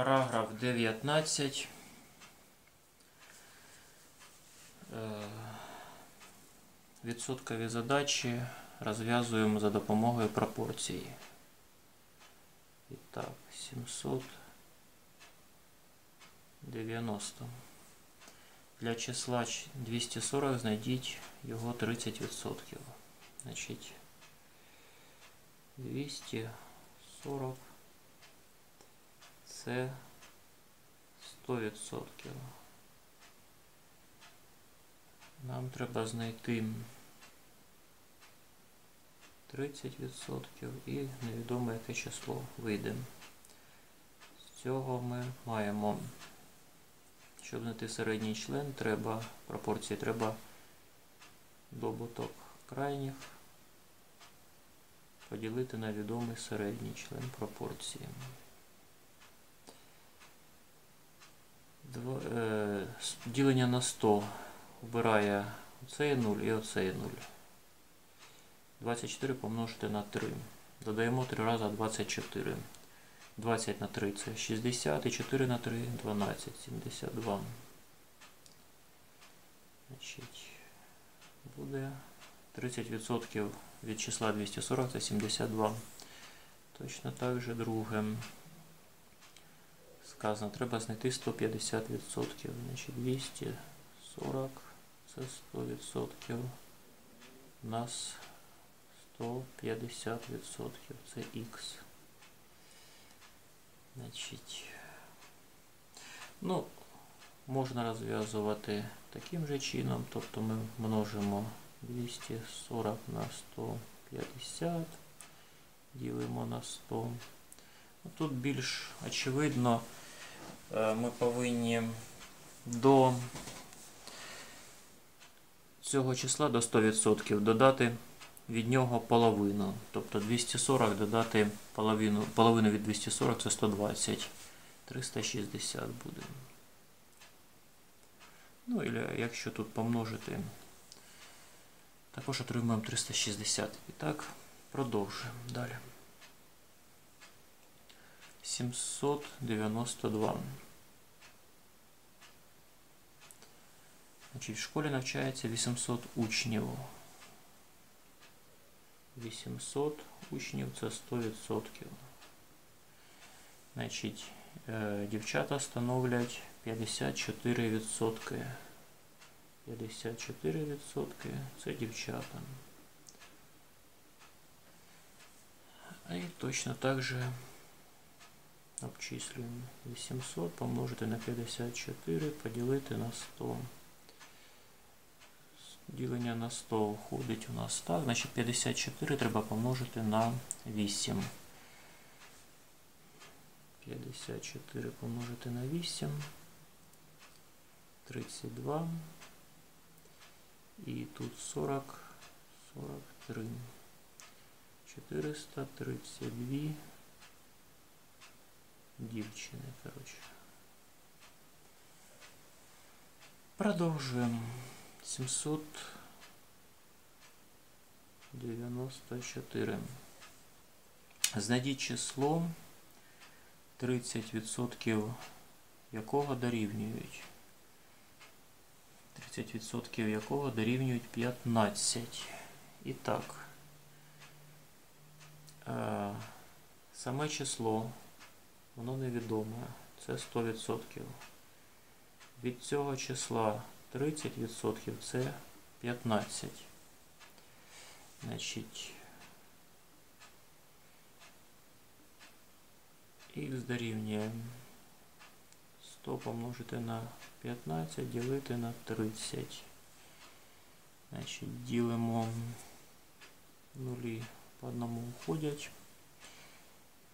Параграф 19. Е, Відсоткові задачі розв'язуємо за допомогою пропорції. І так, 790. Для числа 240 знайдіть його 30%. Значить, 240 це 100%. Нам треба знайти 30% і невідоме яке число вийде. З цього ми маємо, щоб знайти середній член, треба пропорції, треба добуток крайніх поділити на відомий середній член пропорції. Ділення на 100 вбирає оцей 0 і оцей 0. 24 помножити на 3. Додаємо 3 рази 24. 20 на 3 це 60 і 4 на 3 12, 72. Значить, буде 30% від числа 240 це 72. Точно так же друге. Сказано, треба знайти 150%. Значить 240 це 100%. У нас 150% це х. Значить, ну, можна розв'язувати таким же чином, тобто ми множимо 240 на 150, ділимо на 100. Ну, Тут більш очевидно, ми повинні до цього числа до 100% додати від нього половину. Тобто 240 додати половину, половину від 240 це 120. 360 буде. Ну, і якщо тут помножити, також отримаємо 360. І так, продовжуємо далі. 792. Значить, в школі навчається 800 учнів. 800 учнів це 100%. Значить, е, дівчата становлять 54%. 54% це дівчата. І точно так же обчислюємо 800 помножити на 54, поділити на 100. Ділення на 100 входить у нас так. Значить 54 треба помножити на 8. 54 помножити на 8. 32. І тут 40, 43. 432 дівчини, коротше. Продовжуємо. 794. Знайдіть число 30% якого дорівнюють. 30% якого дорівнюють 15. І так. Е, Саме число, воно невідоме. Це 100%. Від цього числа 30% це 15. Значить, х дорівнює 100 помножити на 15, ділити на 30. Значить, ділимо нулі по одному входять.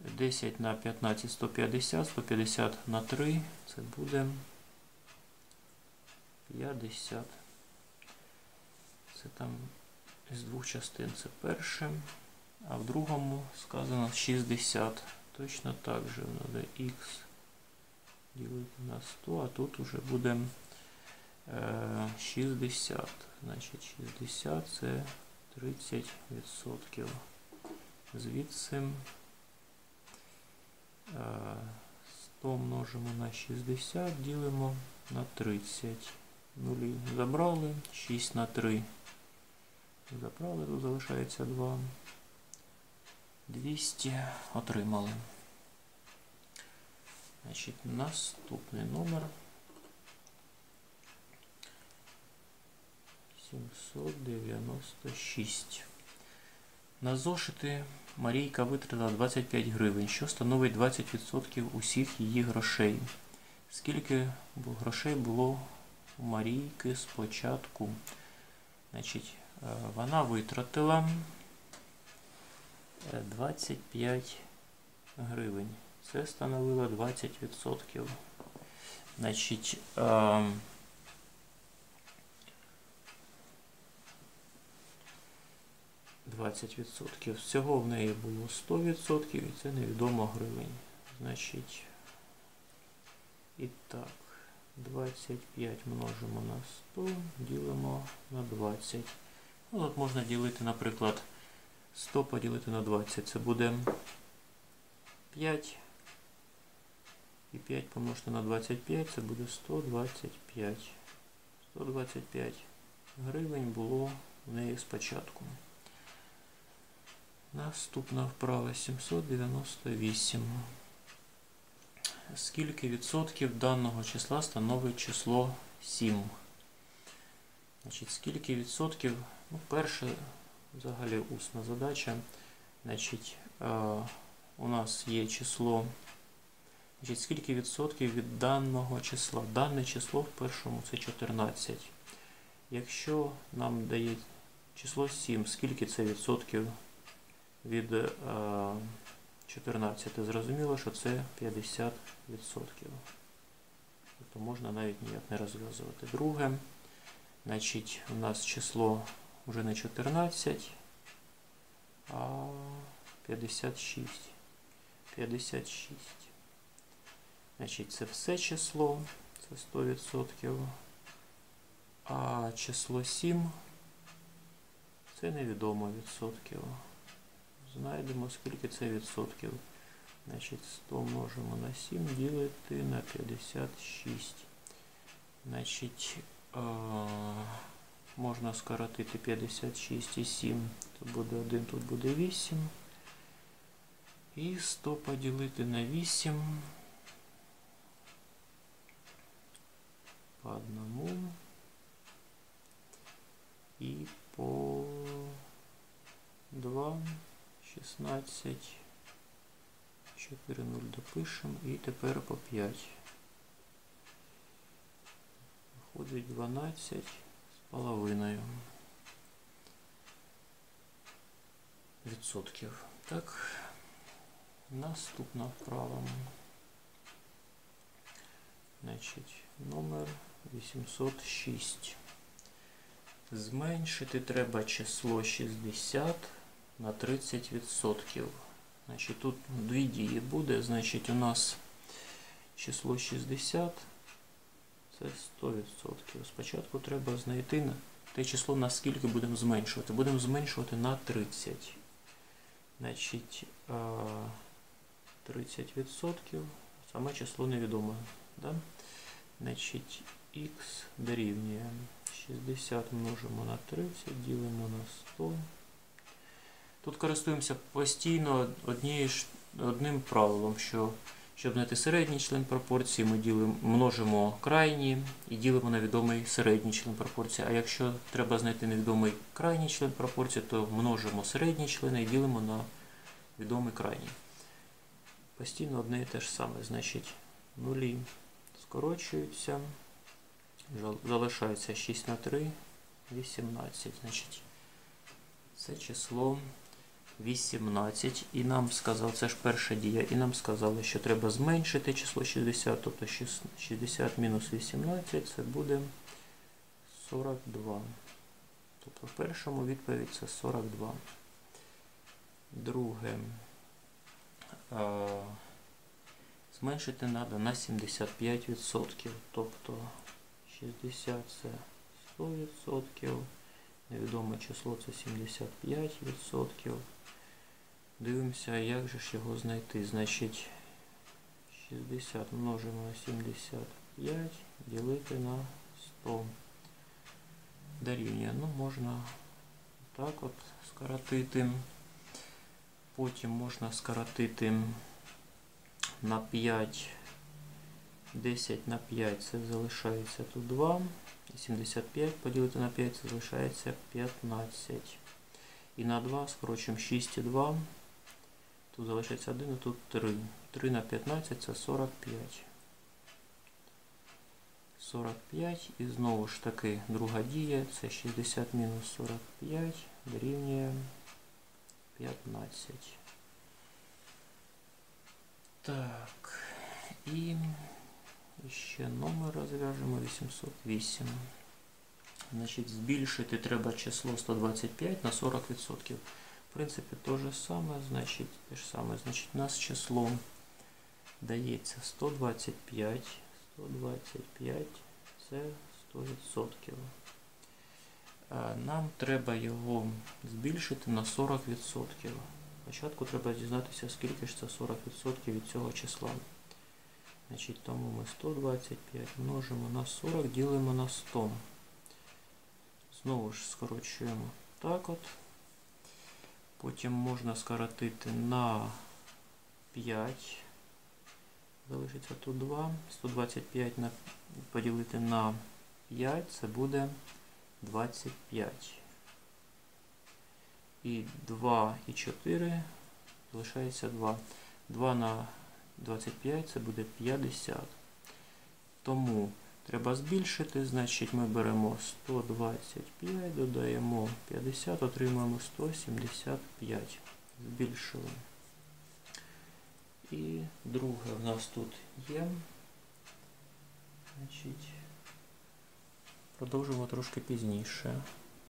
10 на 15 150, 150 на 3, це буде 50. Це там з двох частин це перше, а в другому сказано 60. Точно так же треба х ділити на 100, а тут уже буде е, 60. Значить 60 це 30%. Звідси е, 100 множимо на 60, ділимо на 30. Нулі забрали, 6 на 3. Забрали, тут залишається 2. 200 отримали. Значить, наступний номер 796. На зошити Марійка витратила 25 гривень, що становить 20% усіх її грошей. Скільки грошей було у Марійки спочатку? Значить, е, вона витратила е, 25 гривень. Це становило 20%. Значить, ем, Двадцять відсотків. Всього в неї було 100% і це невідомо гривень. Значить, і так, 25 множимо на 100, ділимо на 20. Ну, от можна ділити, наприклад, 100 поділити на 20. Це буде 5. І 5 помножити на 25, це буде 125. 125 гривень було в неї спочатку. Наступна вправа 798. Скільки відсотків даного числа становить число 7? Значить, скільки відсотків? Ну, перше, взагалі усна задача. Значить, е, у нас є число. Значить, скільки відсотків від даного числа? Дане число в першому це 14. Якщо нам дає число 7, скільки це відсотків від е, 14? Зрозуміло, що це 50%. Тобто можна навіть ніяк не розв'язувати. Друге, значить, у нас число вже не 14, а 56. 56. Значить, це все число, це 100%. А число 7 це невідомо відсотків. Знайдемо, скільки це відсотків. Значить, 100 множимо на 7, ділити на 56. Значить, е можна скоротити 56 і 7. Тут буде 1, тут буде 8. І 100 поділити на 8. По одному. І по 2, 16. 4, 0 допишемо і тепер по 5. Виходить 12 з половиною відсотків. Так, наступна вправа. Значить, номер 806. Зменшити треба число 60 на 30%. Значить, тут дві дії буде. Значить, у нас число 60 це 100%. Спочатку треба знайти те число, наскільки будемо зменшувати. Будемо зменшувати на 30. Значить, 30%. Саме число невідоме. Да? Значить, х дорівнює 60 множимо на 30, ділимо на 100. Тут користуємося постійно однією одним правилом, що щоб знайти середній член пропорції, ми ділимо, множимо крайні і ділимо на відомий середній член пропорції. А якщо треба знайти невідомий крайній член пропорції, то множимо середні члени і ділимо на відомий крайній. Постійно одне і те ж саме. Значить, нулі скорочуються. Залишається 6 на 3, 18. Значить, це число 18. І нам сказали, це ж перша дія, і нам сказали, що треба зменшити число 60, тобто 60 мінус 18 це буде 42. Тобто в першому відповідь це 42. Друге. Зменшити треба на 75%. Тобто 60 це 100%. Невідоме число це 75%. Дивимося, як же ж його знайти. Значить, 60 множимо на 75, ділити на 100. Дорівнює. Ну, можна так от скоротити. Потім можна скоротити на 5. 10 на 5 це залишається тут 2. 75 поділити на 5 це залишається 15. І на 2 скорочуємо 6 і 2. Тут залишається 1 і тут 3. 3 на 15 це 45. 45 і знову ж таки друга дія, це 60 мінус 45 дорівнює 15. Так, і ще номер розв'яжемо 808. Значить, збільшити треба число 125 на 40%. В принципі, то же саме, значить, те ж саме. Значить, у нас число дається 125. 125 це 100%. Нам треба його збільшити на 40%. Спочатку треба дізнатися, скільки ж це 40% від цього числа. Значить, Тому ми 125 множимо на 40, ділимо на 100. Знову ж скорочуємо так от. Потім можна скоротити на 5. Залишиться тут 2. 125 на, поділити на 5, це буде 25. І 2 і 4 залишається 2. 2 на 25 це буде 50. Тому треба збільшити, значить ми беремо 125, додаємо 50, отримаємо 175. Збільшили. І друге в нас тут є. Значить, Продовжимо трошки пізніше.